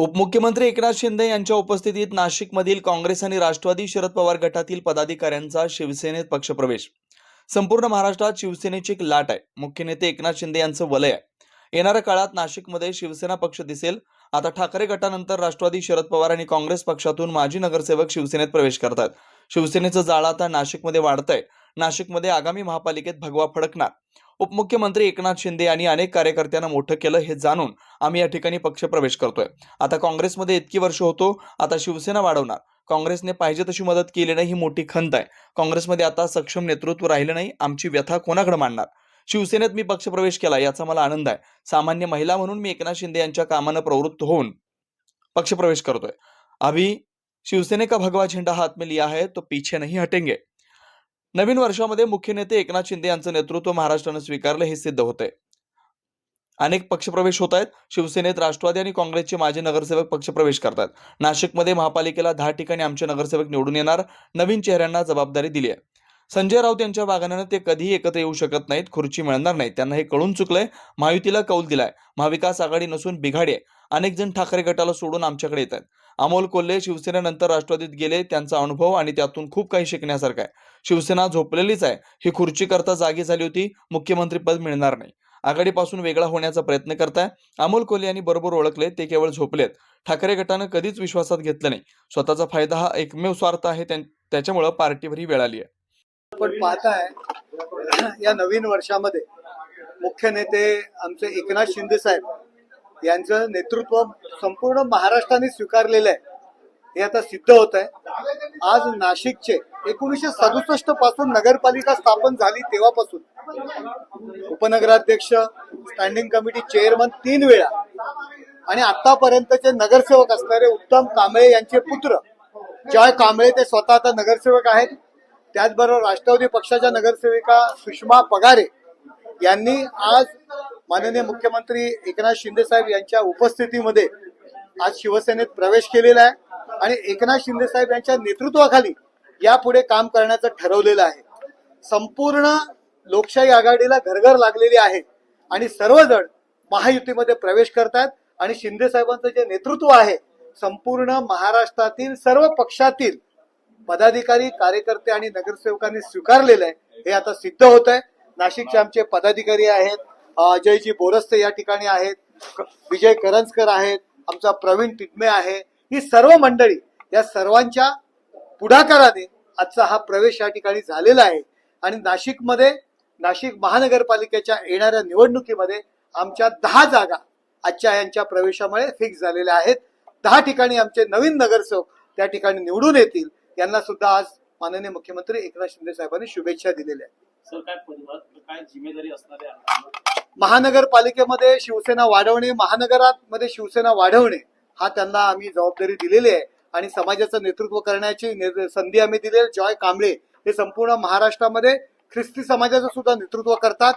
उपमुख्यमंत्री एकनाथ शिंदे यांच्या उपस्थितीत नाशिकमधील काँग्रेस आणि राष्ट्रवादी शरद पवार गटातील पदाधिकाऱ्यांचा शिवसेनेत पक्षप्रवेश. संपूर्ण महाराष्ट्रात शिवसेनेची एक लाट आहे. मुख्य नेते एकनाथ शिंदे यांचं वलय आहे. येणाऱ्या काळात नाशिकमध्ये शिवसेना पक्ष दिसेल. आता ठाकरे गटानंतर राष्ट्रवादी शरद पवार आणि काँग्रेस पक्षातून माजी नगरसेवक शिवसेनेत प्रवेश करतात. शिवसेनेचं जाळं आता नाशिकमध्ये वाढतंय. नाशिकमध्ये आगामी महापालिकेत भगवा फडकणार. उपमुख्यमंत्री एकनाथ शिंदे यांनी अनेक कार्यकर्त्यांना मोठं केलं हे जाणून आम्ही या ठिकाणी पक्षप्रवेश करतोय. आता काँग्रेसमध्ये इतकी वर्ष होतो आता शिवसेना वाढवणार. काँग्रेसने पाहिजे तशी मदत केली नाही ही मोठी खंत आहे. काँग्रेसमध्ये आता सक्षम नेतृत्व राहिलं नाही आमची व्यथा कोणाकडे मांडणार? शिवसेनेत मी पक्षप्रवेश केला याचा मला आनंद आहे. सामान्य महिला म्हणून मी एकनाथ शिंदे यांच्या कामानं प्रवृत्त होऊन पक्षप्रवेश करतोय. अभि शिवसेने का भगवा झेंडा हात में लिया है तो पीछे नहीं हटेंगे. नवीन वर्षामध्ये मुख्य नेते एकनाथ शिंदे यांचं नेतृत्व महाराष्ट्रानं स्वीकारलं हे सिद्ध होते अनेक पक्षप्रवेश होत आहेत. शिवसेनेत राष्ट्रवादी आणि काँग्रेसचे माजी नगरसेवक पक्षप्रवेश करतात. नाशिकमध्ये महापालिकेला दहा ठिकाणी आमचे नगरसेवक निवडून येणार. नवीन चेहऱ्यांना जबाबदारी दिली आहे संजय राऊत यांच्या वागण्यानं ते कधीही एकत्र येऊ शकत नाहीत. खुर्ची मिळणार नाही त्यांना हे कळून चुकलंय. महायुतीला कौल दिलाय. महाविकास आघाडी नसून बिघाडी आहे. अनेक जण ठाकरे गटाला सोडून आमच्याकडे येत आहेत. अमोल कोल्हे शिवसेनेनंतर राष्ट्रवादीत गेले. त्यांचा अनुभव आणि त्यातून खूप काही शिकण्यासारखं आहे. शिवसेना झोपलेलीच आहे. ही खुर्ची करता जागी झाली होती. मुख्यमंत्री पद मिळणार नाही. आघाडीपासून वेगळा होण्याचा प्रयत्न करताय. अमोल कोल्हे यांनी बरोबर ओळखले. ते केवळ झोपलेत. ठाकरे गटानं कधीच विश्वासात घेतलं नाही. स्वतःचा फायदा हा एकमेव स्वार्थ आहे. त्याच्यामुळे त्याच्यामुळं पार्टीवर ही वेळ आली आहे. आपण पाहताय या नवीन वर्षामध्ये मुख्य नेते आमचे एकनाथ शिंदे साहेब यांचं नेतृत्व संपूर्ण महाराष्ट्राने स्वीकारलेलं आहे. हे आता सिद्ध होत आहे. आज नाशिकचे एकोणीसशे सदुसष्टपासून नगरपालिका स्थापन झाली तेव्हापासून. उपनगराध्यक्ष स्टँडिंग कमिटी चेअरमन तीन वेळा. आणि आतापर्यंतचे नगरसेवक असणारे उत्तम कांबळे यांचे पुत्र जॉय कांबळे ते स्वतः आता नगरसेवक आहेत. त्याचबरोबर राष्ट्रवादी पक्षाच्या नगरसेविका सुषमा पगारे यांनी आज माननीय मुख्यमंत्री एकनाथ शिंदे साहेब यांच्या उपस्थितीमध्ये आज शिवसेनेत प्रवेश केलेला आहे. आणि एकनाथ शिंदे साहेब यांच्या नेतृत्वाखाली यापुढे काम करण्याचं ठरवलेलं आहे. संपूर्ण लोकशाही आघाडीला घरघर लागलेली आहे. आणि सर्वजण महायुतीमध्ये प्रवेश करतात. आणि शिंदे साहेबांचं जे नेतृत्व आहे संपूर्ण महाराष्ट्रातील सर्व पक्षातील पदाधिकारी कार्यकर्ते आणि नगरसेवकांनी स्वीकारलेलं आहे. हे आता सिद्ध होत आहे नाशिकचे आमचे पदाधिकारी आहेत. जयजी बोरस्ते या ठिकाणी आहेत क- विजय करंजकर आहेत आमचा प्रवीण टिटमे आहे. ही सर्व मंडळी या सर्वांच्या पुढाकाराने आजचा हा प्रवेश या ठिकाणी झालेला आहे. आणि नाशिकमध्ये नाशिक महानगरपालिकेच्या येणाऱ्या निवडणुकीमध्ये आमच्या दहा जागा आजच्या यांच्या प्रवेशामुळे फिक्स झालेल्या आहेत. दहा ठिकाणी आमचे नवीन नगरसेवक त्या ठिकाणी निवडून येतील. यांना सुद्धा आज माननीय मुख्यमंत्री एकनाथ शिंदे साहेबांनी शुभेच्छा दिलेल्या आहेत. महानगरपालिकेमध्ये शिवसेना वाढवणे महानगरात मध्ये शिवसेना वाढवणे हा त्यांना आम्ही जबाबदारी दिलेली आहे. आणि समाजाचं नेतृत्व करण्याची संधी आम्ही दिली जॉय कांबळे हे संपूर्ण महाराष्ट्रामध्ये ख्रिस्ती समाजाचं सुद्धा नेतृत्व करतात.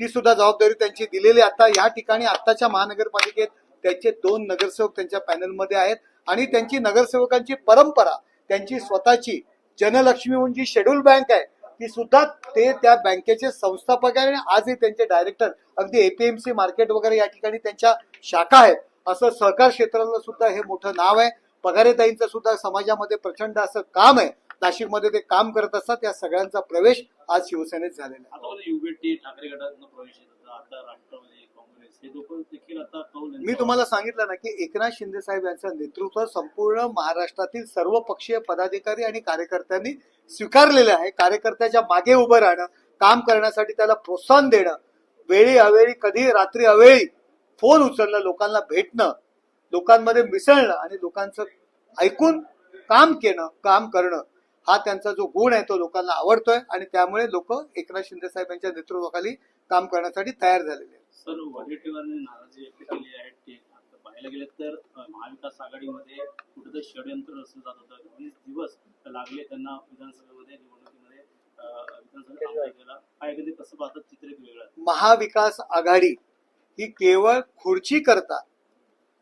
ती सुद्धा जबाबदारी त्यांची दिलेली आहे. आता या ठिकाणी आत्ताच्या महानगरपालिकेत त्यांचे दोन नगरसेवक त्यांच्या पॅनलमध्ये आहेत. आणि त्यांची नगरसेवकांची परंपरा त्यांची स्वतःची जनलक्ष्मी म्हणून जी शेड्यूल बँक आहे ती सुद्धा ते त्या बँकेचे संस्थापक आहे आणि आजही त्यांचे डायरेक्टर अगदी एपीएमसी मार्केट वगैरे या ठिकाणी त्यांच्या शाखा आहेत. असं सहकार क्षेत्राला सुद्धा हे मोठं नाव आहे. पगारेताईंचं सुद्धा समाजामध्ये प्रचंड असं काम आहे. नाशिकमध्ये ते काम करत असतात. या सगळ्यांचा प्रवेश आज शिवसेनेत झालेला आहे. हे लोक देखील आता मी तुम्हाला सांगितलं ना की एकनाथ शिंदे साहेब यांचं नेतृत्व संपूर्ण महाराष्ट्रातील सर्व पक्षीय पदाधिकारी आणि कार्यकर्त्यांनी स्वीकारलेलं आहे. कार्यकर्त्याच्या मागे उभं राहणं काम करण्यासाठी त्याला प्रोत्साहन देणं वेळी अवेळी कधी रात्री अवेळी फोन उचलणं लोकांना भेटणं लोकांमध्ये मिसळणं आणि लोकांचं ऐकून काम केलं काम करणं हा त्यांचा जो गुण आहे तो लोकांना आवडतोय आणि त्यामुळे लोक एकनाथ शिंदे साहेब यांच्या नेतृत्वाखाली काम करण्यासाठी तयार झालेले आहेत. सर वडेट्टीवारांनी नाराजी व्यक्त केली आहे. ते आता पाहायला गेलं तर महाविकास आघाडीमध्ये कुठेतरी षडयंत्र रचलं जात होतं. वीस दिवस लागले त्यांना विधानसभेमध्ये निवडणुकीमध्ये पाहतात चित्र वेगळं आहे. महाविकास आघाडी ही केवळ खुर्ची करता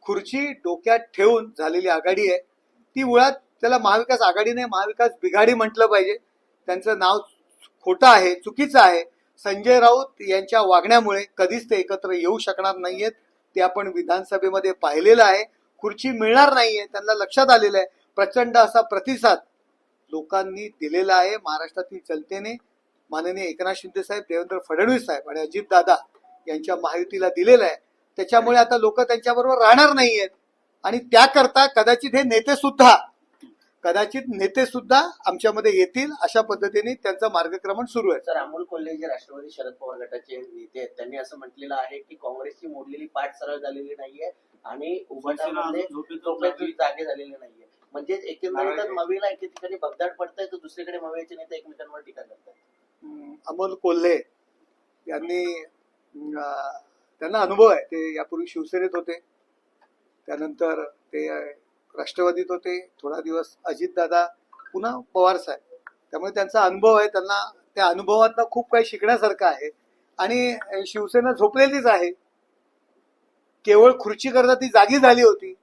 खुर्ची डोक्यात ठेवून झालेली आघाडी आहे. ती मुळात त्याला महाविकास आघाडी नाही महाविकास बिघाडी म्हटलं पाहिजे. त्यांचं नाव खोटं आहे चुकीचं आहे. संजय राऊत यांच्या वागण्यामुळे कधीच ते एकत्र येऊ शकणार नाहीयेत. ते आपण विधानसभेमध्ये पाहिलेलं आहे. खुर्ची मिळणार नाहीये. त्यांना लक्षात आलेलं आहे. प्रचंड असा प्रतिसाद लोकांनी दिलेला आहे महाराष्ट्रातील जनतेने. माननीय एकनाथ शिंदे साहेब देवेंद्र फडणवीस साहेब आणि अजित दादा यांच्या महायुतीला दिलेला आहे. त्याच्यामुळे आता लोक त्यांच्याबरोबर राहणार नाहीयेत. आणि त्याकरता कदाचित हे नेते सुद्धा कदाचित नेते सुद्धा आमच्यामध्ये येतील अशा पद्धतीने त्यांचं मार्गक्रमण सुरू आहे. सर अमोल कोल्हे जे राष्ट्रवादी शरद पवार गटाचे नेते आहेत त्यांनी असं म्हटलेलं आहे की काँग्रेसची मोडलेली पाठ सरळ झालेली नाहीये आणि उभाटामध्ये जागे. झालेले नाहीये. म्हणजेच एकंदरीतच मवीला एके ठिकाणी बगदाड पडतंय तर दुसरीकडे मवीचे नेते एकमेकांवर टीका करतात. अमोल कोल्हे यांनी त्यांना अनुभव आहे. ते यापूर्वी शिवसेनेत होते. त्यानंतर ते राष्ट्रवादीत होते थोडा दिवस अजितदादा पुन्हा पवार साहेब. त्यामुळे त्यांचा अनुभव आहे त्यांना त्या अनुभवातनं खूप काही शिकण्यासारखं आहे. आणि शिवसेना झोपलेलीच आहे. केवळ खुर्ची करता ती जागी झाली होती.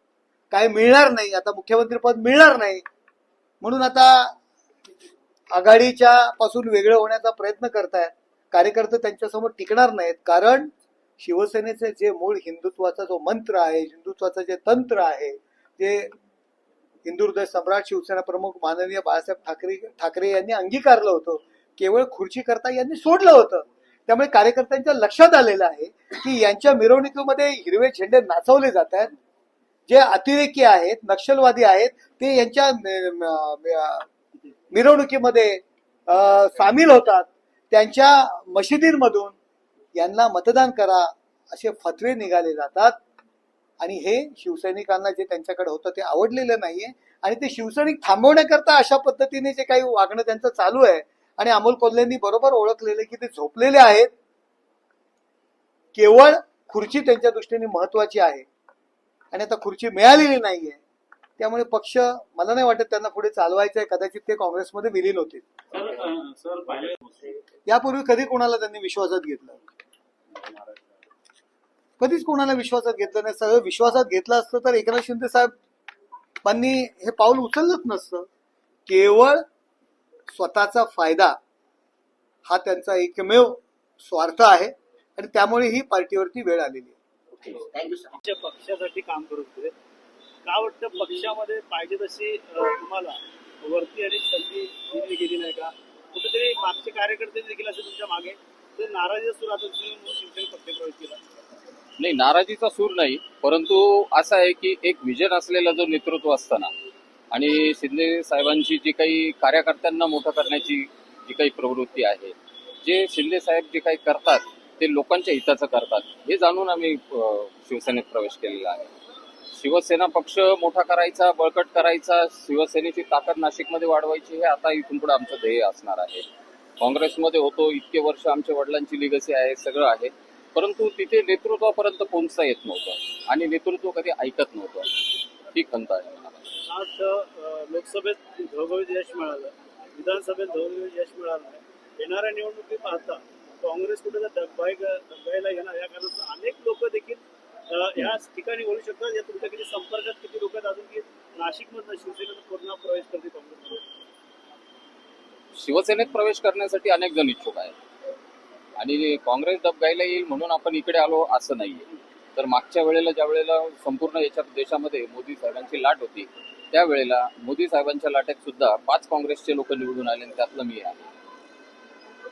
काय मिळणार नाही आता मुख्यमंत्री पद मिळणार नाही. म्हणून आता आघाडीच्या पासून वेगळं होण्याचा प्रयत्न करतायत. कार्यकर्ते त्यांच्यासमोर टिकणार नाहीत. कारण शिवसेनेचे जे मूळ हिंदुत्वाचा जो मंत्र आहे हिंदुत्वाचं जे तंत्र आहे ते हिंदुहृदय सम्राट शिवसेना प्रमुख माननीय बाळासाहेब ठाकरे ठाकरे यांनी अंगीकारलं होतं. केवळ खुर्ची करता यांनी सोडलं होतं. त्यामुळे कार्यकर्त्यांच्या लक्षात आलेलं आहे की यांच्या मिरवणुकीमध्ये हिरवे झेंडे नाचवले जात आहेत. जे अतिरेकी आहेत नक्षलवादी आहेत ते यांच्या मिरवणुकीमध्ये सामील होतात. त्यांच्या मशिदींमधून यांना मतदान करा असे फतवे निघाले जातात. आणि हे शिवसैनिकांना जे त्यांच्याकडे होतं ते आवडलेलं नाहीये. आणि ते शिवसैनिक थांबवण्याकरता अशा पद्धतीने जे काही वागणं त्यांचं चालू आहे आणि अमोल कोल्हेंनी बरोबर ओळखलेले की ते झोपलेले आहेत केवळ खुर्ची त्यांच्या दृष्टीने महत्वाची आहे. आणि आता खुर्ची मिळालेली नाहीये. त्यामुळे पक्ष मला नाही वाटत त्यांना पुढे चालवायचं आहे कदाचित ते काँग्रेसमध्ये विलीन होतील. पाहिलं यापूर्वी कधी कोणाला त्यांनी विश्वासात घेतलं? कधीच कोणाला विश्वासात घेतलं नाही. सगळं विश्वासात घेतलं असतं तर एकनाथ शिंदे साहेबांनी हे पाऊल उचललंच नसतं. केवळ स्वतःचा फायदा हा त्यांचा एकमेव स्वार्थ आहे आणि त्यामुळे ही पार्टीवरती वेळ आलेली आहे. थँक्यू सर तुमच्या पक्षासाठी काम करत होते. का वाटतं पक्षामध्ये पाहिजे तशी तुम्हाला वरती आणि संधी दिली गेली नाही का? कुठेतरी मागचे कार्यकर्ते देखील असे तुमच्या मागे ते नाराजी म्हणून शिवसेना पक्षप्रवेश केला. नाही नाराजीचा सूर नाही परंतु असं आहे की एक विजन असलेला जो नेतृत्व असताना आणि शिंदे साहेबांची जी काही कार्यकर्त्यांना मोठं करण्याची जी काही प्रवृत्ती आहे जे शिंदे साहेब जे काही करतात ते लोकांच्या हिताचं करतात हे जाणून आम्ही शिवसेनेत प्रवेश केलेला आहे. शिवसेना पक्ष मोठा करायचा बळकट करायचा शिवसेनेची ताकद नाशिकमध्ये वाढवायची हे आता इथून पुढे आमचं ध्येय असणार आहे. काँग्रेसमध्ये होतो इतके वर्ष आमच्या वडिलांची लिगसी आहे सगळं आहे. परंतु तिथे नेतृत्वापर्यंत पोहोचता येत नव्हतं आणि नेतृत्व कधी ऐकत नव्हतं. ही खंत आहे. आज लोकसभेत घवघवीत यश मिळालं विधानसभेत घवघवीत यश मिळालं येणाऱ्या निवडणुकी पाहता काँग्रेस कुठे दगबाई दगबाईला येणार या कारणास्तव अनेक लोक देखील अं, या ठिकाणी बोलू शकतात. या तुमच्या किती संपर्कात किती लोक आहेत? अजून की नाशिकमधनं शिवसेनेत पूर्ण प्रवेश करते काँग्रेस शिवसेनेत प्रवेश करण्यासाठी अनेक जण इच्छुक आहेत. आणि काँग्रेस दबगायला येईल म्हणून आपण इकडे आलो असं नाहीये. तर मागच्या वेळेला ज्या वेळेला संपूर्ण याच्या देशामध्ये मोदी साहेबांची लाट होती त्यावेळेला मोदी साहेबांच्या लाटेत सुद्धा पाच काँग्रेसचे लोक निवडून आले आणि त्यातलं मी आहे.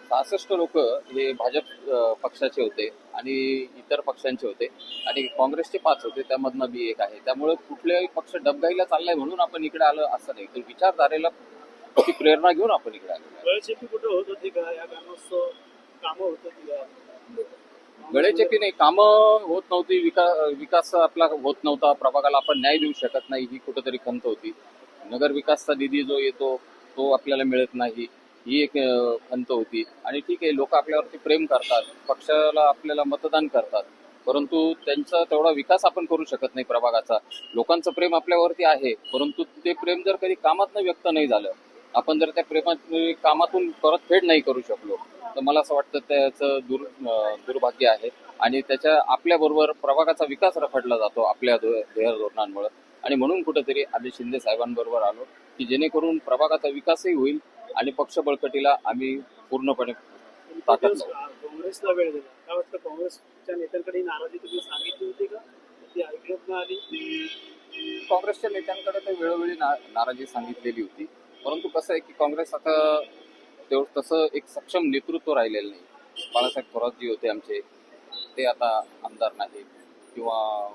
सहासष्ट लोक हे भाजप पक्षाचे होते आणि इतर पक्षांचे होते आणि काँग्रेसचे पाच होते त्यामधनं मी एक आहे. त्यामुळे कुठल्याही पक्ष डबगाईला चाललाय म्हणून आपण इकडे आलो असं नाही. तर विचारधारेला ती प्रेरणा घेऊन आपण इकडे आलो. कुठे होत होती का? या कारणास्तव गळेचेपी नाही कामं होत नव्हती विकास विकास आपला होत नव्हता प्रभागाला आपण न्याय देऊ शकत नाही ही कुठेतरी खंत होती. नगर विकासचा निधी जो येतो तो आपल्याला मिळत नाही ही एक खंत होती. आणि ठीक आहे लोक आपल्यावरती प्रेम करतात पक्षाला आपल्याला मतदान करतात परंतु त्यांचा तेवढा विकास आपण करू शकत नाही प्रभागाचा. लोकांचं प्रेम आपल्यावरती आहे परंतु ते प्रेम जर कधी कामात व्यक्त नाही झालं आपण जर त्या प्रेमात कामातून परतफेड नाही करू शकलो तर मला असं वाटतं त्याचं दूर दुर्भाग्य आहे. आणि त्याच्या आपल्याबरोबर प्रभागाचा विकास रखडला जातो आपल्या ध्येय धोरणांमुळे. आणि म्हणून कुठेतरी आम्ही शिंदे साहेबांबरोबर आलो की जेणेकरून प्रभागाचा विकासही होईल आणि पक्ष बळकटीला आम्ही पूर्णपणे ताकद काँग्रेसला वेळ दिला. काय वाटतं काँग्रेसच्या नेत्यांकडे नाराजी तुम्ही सांगितली होती का? ती ऐकण्यात नाही आली? काँग्रेसच्या नेत्यांकडे ते वेळोवेळी नाराजी सांगितलेली होती. परंतु कसं आहे की काँग्रेस आता तेवढं तसं एक सक्षम नेतृत्व राहिलेलं नाही. बाळासाहेब थोरातजी होते आमचे. ते आता आमदार नाहीत. किंवा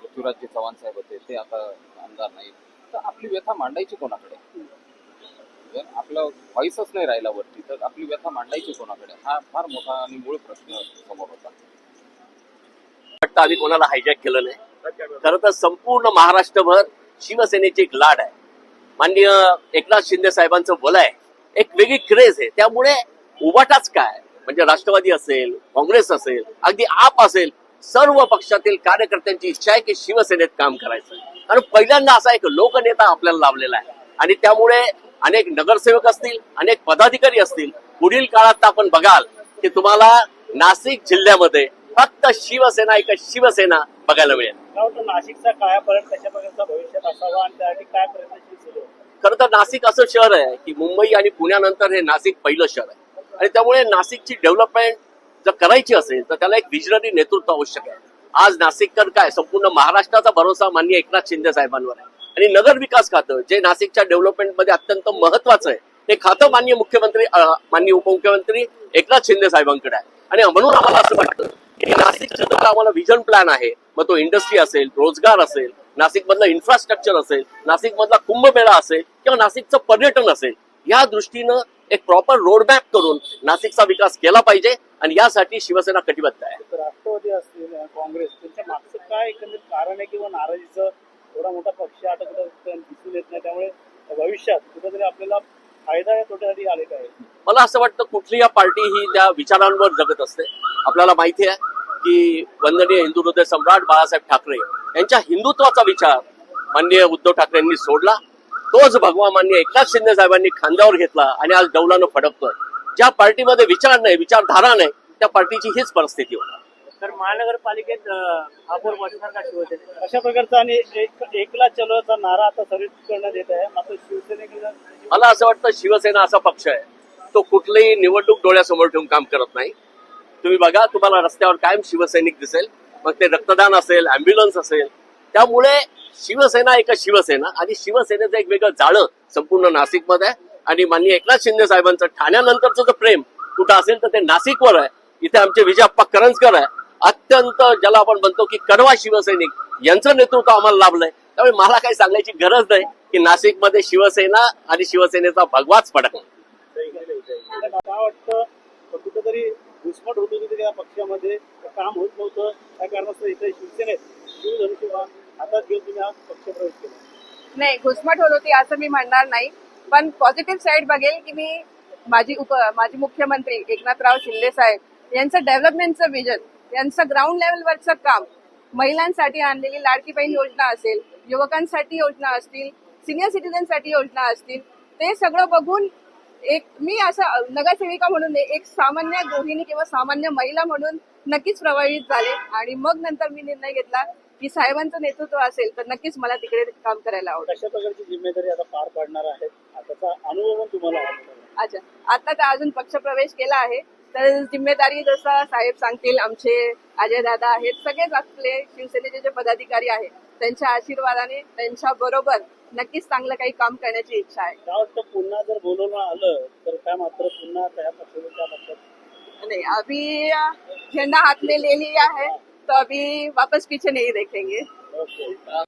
पृथ्वीराज पृथ्वीराजजी चव्हाण साहेब होते ते आता आमदार नाहीत. तर आपली व्यथा मांडायची कोणाकडे? जर आपलं व्हॉइसच नाही राहिला वरती तर आपली व्यथा मांडायची कोणाकडे? हा फार मोठा आणि मूळ प्रश्न समोर होता. वाटतं आम्ही कोणाला हायजॅक केलं नाही. खरं तर संपूर्ण महाराष्ट्रभर शिवसेनेची एक लाड आहे. माननीय एकनाथ शिंदे साहेबांचं बोलाय आहे. एक वेगळी क्रेज आहे. त्यामुळे उभाटाच काय? म्हणजे राष्ट्रवादी असेल काँग्रेस असेल अगदी आप असेल सर्व पक्षातील कार्यकर्त्यांची इच्छा आहे की शिवसेनेत काम करायचं. कारण पहिल्यांदा असा एक लोकनेता आपल्याला लाभलेला आहे. आणि त्यामुळे अनेक नगरसेवक असतील अनेक पदाधिकारी असतील पुढील काळात आपण बघाल की तुम्हाला नाशिक जिल्ह्यामध्ये फक्त शिवसेना एक शिवसेना बघायला मिळेल. नाशिकचा भविष्यात असावा आणि त्यासाठी काय प्रयत्नशील सुरू? आहे? खरं तर नाशिक असं शहर आहे की मुंबई आणि पुण्यानंतर हे नाशिक पहिलं शहर आहे. आणि त्यामुळे नाशिकची डेव्हलपमेंट जर करायची असेल तर त्याला एक विजनरी नेतृत्व आवश्यक आहे. आज नाशिककर काय संपूर्ण महाराष्ट्राचा भरोसा माननीय एकनाथ शिंदे साहेबांवर आहे. आणि नगर विकास खातं जे नाशिकच्या डेव्हलपमेंटमध्ये अत्यंत महत्वाचं आहे ते खातं माननीय मुख्यमंत्री अं, माननीय उपमुख्यमंत्री एकनाथ शिंदे साहेबांकडे आहे. आणि म्हणून आम्हाला असं वाटतं आम्हाला विजन प्लॅन आहे. मग तो इंडस्ट्री असेल रोजगार असेल नाशिक मधलं इन्फ्रास्ट्रक्चर असेल नाशिक मधला कुंभमेळा असेल किंवा नाशिकचं पर्यटन असेल या दृष्टीनं एक प्रॉपर रोडमॅप करून नाशिकचा विकास केला पाहिजे आणि यासाठी शिवसेना कटिबद्ध आहे. तर राष्ट्रवादी असतील काँग्रेस त्यांच्या मागचं काय एकंदरीत कारण आहे किंवा नाराजीचं एवढा मोठा पक्ष आता कुठं दिसून येत नाही त्यामुळे भविष्यात कुठेतरी आपल्याला फायदा या तोट्यासाठी आलेला आहे. मला असं वाटतं कुठली पार्टी ही त्या विचारांवर जगत असते. आपल्याला माहिती आहे की वंदनीय हिंदू हृदय सम्राट बाळासाहेब ठाकरे यांच्या हिंदुत्वाचा विचार माननीय उद्धव ठाकरेंनी सोडला. तोच भगवा मान्य एकनाथ शिंदे साहेबांनी खांद्यावर घेतला आणि आज डौलानं फडकतोय. ज्या पार्टीमध्ये विचार नाही विचारधारा नाही त्या पार्टीची हीच परिस्थिती होणार. तर महानगरपालिकेत पदाचा शिवसेना अशा प्रकारचा आणि एक एकला चलोचा नारा आता सर्विस करण्यात येत आहे. मात्र शिवसेनेकडे मला असं वाटतं शिवसेना असा पक्ष आहे. तो कुठलीही निवडणूक डोळ्यासमोर ठेवून काम करत नाही. तुम्ही बघा तुम्हाला रस्त्यावर कायम शिवसैनिक दिसेल मग ते रक्तदान असेल अँब्युलन्स असेल. त्यामुळे शिवसेना एक शिवसेना आणि शिवसेनेचं एक वेगळं जाळं संपूर्ण नाशिकमध्ये आहे. आणि माननीय एकनाथ शिंदे साहेबांचं ठाण्यानंतरचं जर प्रेम कुठं असेल तर ते नाशिकवर आहे. इथे आमचे विजयप्पा करंजकर आहे. अत्यंत ज्याला आपण म्हणतो की कडवा शिवसैनिक यांचं नेतृत्व आम्हाला लाभलंय. त्यामुळे मला काही सांगायची गरज नाही की नाशिकमध्ये शिवसेना आणि शिवसेनेचा भगवाच फडकला काय वाटतं? कुठेतरी घुसमट होत होती त्या पक्षामध्ये. काम होत नव्हतं. त्या कारणास्तव इथे शिवसेनेत शिवधनुष्यबाण हातात घेऊन तुम्ही हा पक्ष प्रवेश केला. नाही घुसमट होत होती असं मी म्हणणार नाही. पण पॉझिटिव्ह साईड बघेल की मी माझी उप माजी मुख्यमंत्री एकनाथराव शिंदे साहेब यांचं डेव्हलपमेंटचं विजन यांचं ग्राउंड लेवलवरचं काम महिलांसाठी आणलेली लाडकी बहीण योजना असेल युवकांसाठी योजना असतील सिनियर सिटीजनसाठी योजना असतील ते सगळं बघून एक मी असं नगरसेविका म्हणून एक सामान्य गृहिणी किंवा सामान्य महिला म्हणून नक्कीच प्रभावित झाले. आणि मग नंतर मी निर्णय घेतला की साहेबांचं नेतृत्व असेल तर नक्कीच मला तिकडे काम करायला आवडेल. कशा प्रकारची जिम्मेदारी आता पार पाडणार त्याचा अनुभव तुम्हाला आहे. अच्छा. आता तर अजून पक्षप्रवेश केला आहे. तर जिम्मेदारी जसं साहेब सांगतील आमचे अजय दादा आहेत सगळेच आपले शिवसेनेचे जे पदाधिकारी आहेत त्यांच्या आशीर्वादाने त्यांच्या बरोबर नक्कीच चांगलं काही काम करण्याची इच्छा आहे. काय वाटतं पुन्हा जर बोलवणं आलं तर काय मात्र पुन्हा त्या पक्षात नहीं अभी झंडा हाथ में ले लिया है तो अभी वापस पीछे नहीं देखेंगे. ओके.